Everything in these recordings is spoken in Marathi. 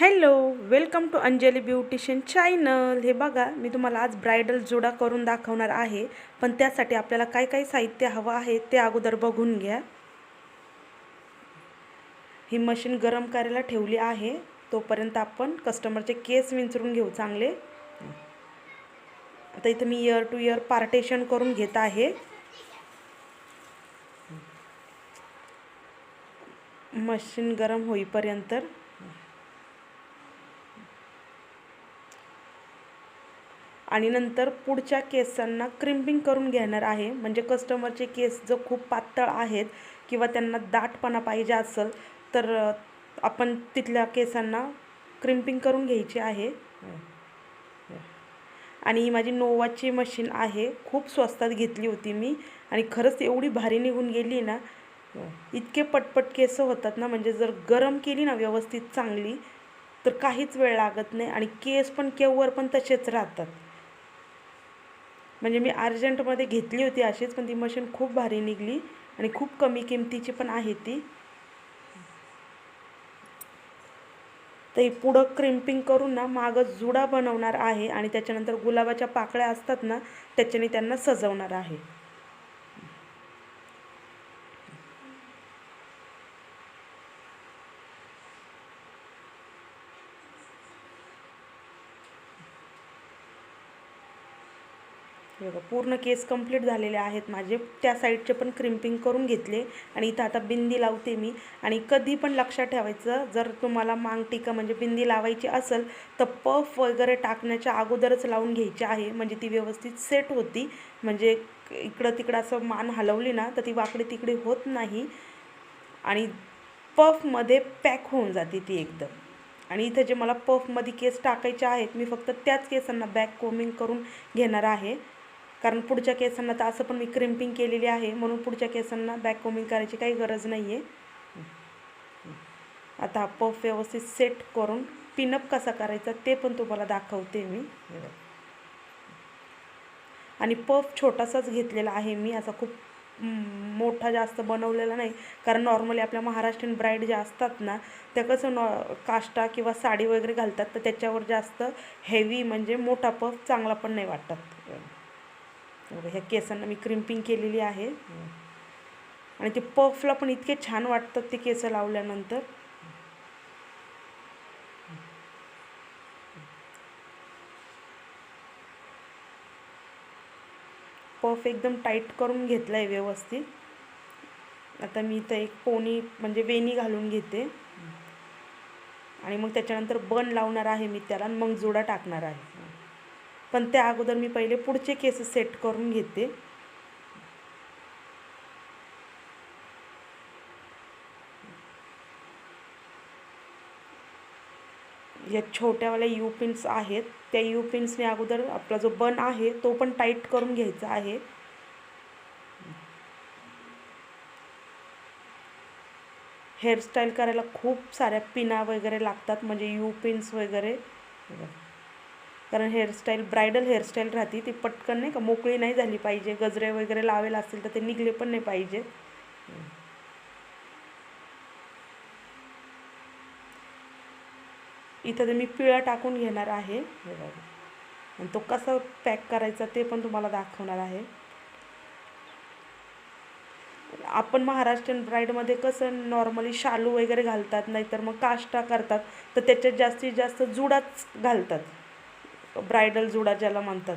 Hello welcome to Anjali beautician channel. हे बघा मी तुम्हाला आज ब्रायडल जोडा करून दाखवणार आहे पण त्यासाठी आपल्याला काय काय साहित्य हवं आहे ते अगोदर बघून घ्या. ही मशीन गरम करायला ठेवली आहे तोपर्यंत आपण कस्टमरचे केस विंचरून घेऊ चांगले. आता इथं मी इयर टू इयर पार्टेशन करून घेत आहे. मशीन गरम होईपर्यंत आणि नंतर पुढच्या केसांना क्रिम्पिंग करून घेणार आहे. म्हणजे कस्टमरचे केस जर खूप पातळ आहेत किंवा त्यांना दाटपणा पाहिजे असेल तर आपण तिथल्या केसांना क्रिम्पिंग करून घ्यायची आहे. आणि ही माझी नोवाची मशीन आहे. खूप स्वस्तात घेतली होती मी आणि खरंच एवढी भारी निघून गेली ना इतके पटपट केस होतात ना म्हणजे जर गरम केली ना व्यवस्थित चांगली तर काहीच वेळ लागत नाही आणि केस पण केववर पण तसेच राहतात. म्हणजे मी अर्जंटमध्ये घेतली होती अशीच पण ती मशीन खूप भारी निघली आणि खूप कमी किमतीची पण आहे ती. तर पुढं क्रिम्पिंग करून ना मागं जुडा बनवणार आहे आणि त्याच्यानंतर गुलाबाच्या पाकळ्या असतात ना त्याच्याने त्यांना सजवणार आहे. हे बघा पूर्ण केस कंप्लीट झालेले आहेत माझे. त्या साईडचे पण क्रिम्पिंग करून घेतले आणि इथं आता बिंदी लावते मी. आणि कधी पण लक्षात ठेवायचं जर तुम्हाला मांग टिका म्हणजे बिंदी लावायची असेल तर पफ वगैरे टाकण्याच्या अगोदरच लावून घ्यायची आहे. म्हणजे ती व्यवस्थित सेट होती. म्हणजे इकडं तिकडं असं मान हलवली ना तर ती वाकडी तिकडे होत नाही. आणि पफमध्ये पॅक होऊन जाते ती एकदम. आणि इथं जे मला पफमध्ये केस टाकायचे आहेत मी फक्त त्याच केसांना बॅक कोमिंग करून घेणार आहे. कारण पुढच्या केसांना तर असं पण मी क्रिम्पिंग केलेली आहे म्हणून पुढच्या केसांना बॅक कोमिंग करायची काही गरज नाही आहे आता हा पफ व्यवस्थित सेट करून पिनअप कसा करायचा ते पण तुम्हाला दाखवते मी. आणि पफ छोटासाच घेतलेला आहे मी असा खूप मोठा जास्त बनवलेला नाही. कारण नॉर्मली आपल्या महाराष्ट्रीयन ब्राईड ज्या असतात ना त्या कसं नॉ काष्टा किंवा साडी वगैरे घालतात तर त्याच्यावर जास्त हेवी म्हणजे मोठा पफ चांगला पण नाही वाटत. ह्या केसांना मी क्रिम्पिंग केलेली आहे. आणि ते पफला पण इतके छान वाटतात ते केस लावल्यानंतर. पफ एकदम टाईट करून घेतला आहे व्यवस्थित. आता मी इथं एक पोनी म्हणजे वेणी घालून घेते. आणि मग त्याच्यानंतर बन लावणार आहे मी त्याला आणि मग जोडा टाकणार आहे. पण त्या अगोदर मी पहिले पुढचे केस सेट करून घेते. या छोट्यावाल्या यू पिन्स आहेत. त्या यू पिन्सने अगोदर आपला जो बन आहे तो पण टाईट करून घ्यायचा आहे. हेअरस्टाईल करायला खूप साऱ्या पिना वगैरे लागतात म्हणजे यू पिन्स वगैरे. कारण हेअरस्टाईल ब्रायडल हेअरस्टाईल राहते. ती पटकन नाही का मोकळी नाही झाली पाहिजे. गजरे वगैरे लावेल असेल तर ते निघले पण नाही पाहिजे. इथं तर मी पिळा टाकून घेणार आहे. हे बघा. आणि तो कसा पॅक करायचा ते पण तुम्हाला दाखवणार आहे. आपण महाराष्ट्रीयन ब्राईडमध्ये कसं नॉर्मली शालू वगैरे घालतात नाहीतर मग काष्टा करतात तर त्याच्यात जास्तीत जास्त जुडाच घालतात. ब्रायडल जुडा ज्याला म्हणतात.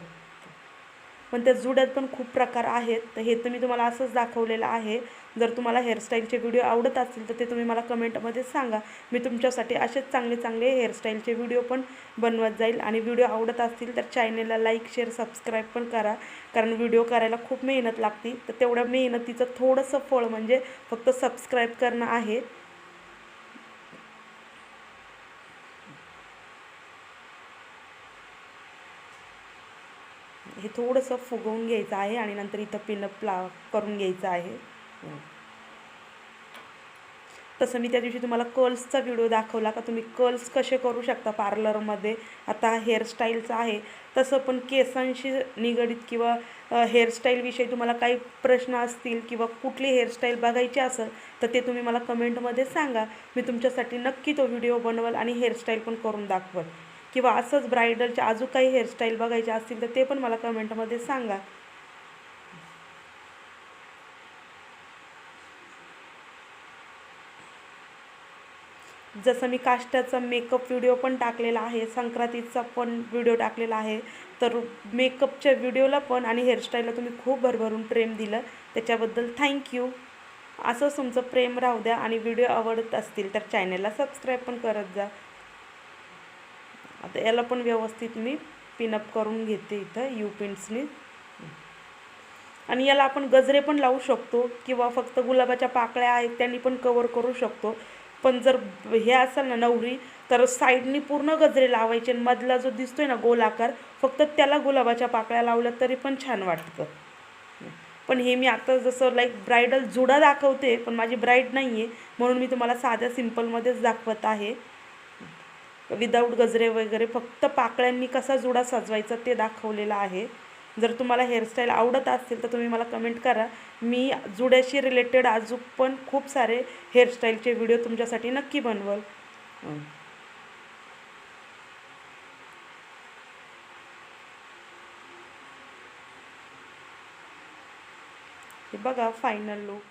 पण त्या जुड्यात पण खूप प्रकार आहेत. तर हे तर मी तुम्हाला असंच दाखवलेलं आहे. जर तुम्हाला हेअरस्टाईलचे व्हिडिओ आवडत असतील तर ते तुम्ही मला कमेंटमध्ये सांगा. मी तुमच्यासाठी असेच चांगले चांगले हेअरस्टाईलचे व्हिडिओ पण बनवत जाईल. आणि व्हिडिओ आवडत असतील तर चॅनेलला लाईक शेअर सबस्क्राईब पण करा. कारण व्हिडिओ करायला खूप मेहनत लागते. तर तेवढ्या मेहनतीचं थोडंसं फळ म्हणजे फक्त सबस्क्राईब करणं आहे. हे थोडंसं फुगवून घ्यायचं आहे आणि नंतर इथं पिनअप ला करून घ्यायचं आहे. तसं मी त्या दिवशी तुम्हाला कर्ल्सचा व्हिडिओ दाखवला का तुम्ही कर्ल्स कसे करू शकता पार्लरमध्ये आता हेअरस्टाईलचा आहे. तसं पण केसांशी निगडीत किंवा हेअरस्टाईलविषयी तुम्हाला काही प्रश्न असतील किंवा कुठली हेअरस्टाईल बघायची असेल तर ते तुम्ही मला कमेंटमध्ये सांगा. मी तुमच्यासाठी नक्की तो व्हिडिओ बनवल आणि हेअरस्टाईल पण करून दाखवल. किंवा असंच ब्रायडलच्या अजून काही हेअरस्टाईल बघायचे असतील तर ते पण मला कमेंटमध्ये सांगा. जसं मी काष्टाचा मेकअप व्हिडिओ पण टाकलेला आहे संक्रांतीचा पण व्हिडिओ टाकलेला आहे तर मेकअपच्या व्हिडिओला पण आणि हेअरस्टाईलला तुम्ही खूप भरभरून प्रेम दिलं. त्याच्याबद्दल थँक्यू असंच तुमचं प्रेम राहू द्या आणि व्हिडिओ आवडत असतील तर चॅनलला सबस्क्राईब पण करत जा. आता याला पण व्यवस्थित मी पिनअप करून घेते इथं यू पिन्सनी आणि याला आपण गजरे पण लावू शकतो किंवा फक्त गुलाबाच्या पाकळ्या आहेत त्यांनी पण कवर करू शकतो. पण जर हे असेल ना नवरी तर साईडनी पूर्ण गजरे लावायचे आणि मधला जो दिसतोय ना गोल आकार फक्त त्याला गुलाबाच्या पाकळ्या लावल्या तरी पण छान वाटतं. पण हे मी आता जसं लाईक ब्रायडल जुडा दाखवते पण माझी ब्राईड नाही आहे म्हणून मी तुम्हाला साध्या सिम्पलमध्येच दाखवत आहे. विदाऊट गजरे वगैरे फक्त पाकळ्यांनी कसा जुडा सजवायचा ते दाखवलेलं आहे. जर तुम्हाला हेअरस्टाईल आवडत असेल तर तुम्ही मला कमेंट करा. मी जुड्याशी रिलेटेड अजून पण खूप सारे हेअरस्टाईलचे व्हिडिओ तुमच्यासाठी नक्की बनवल. हे बघा फायनल लुक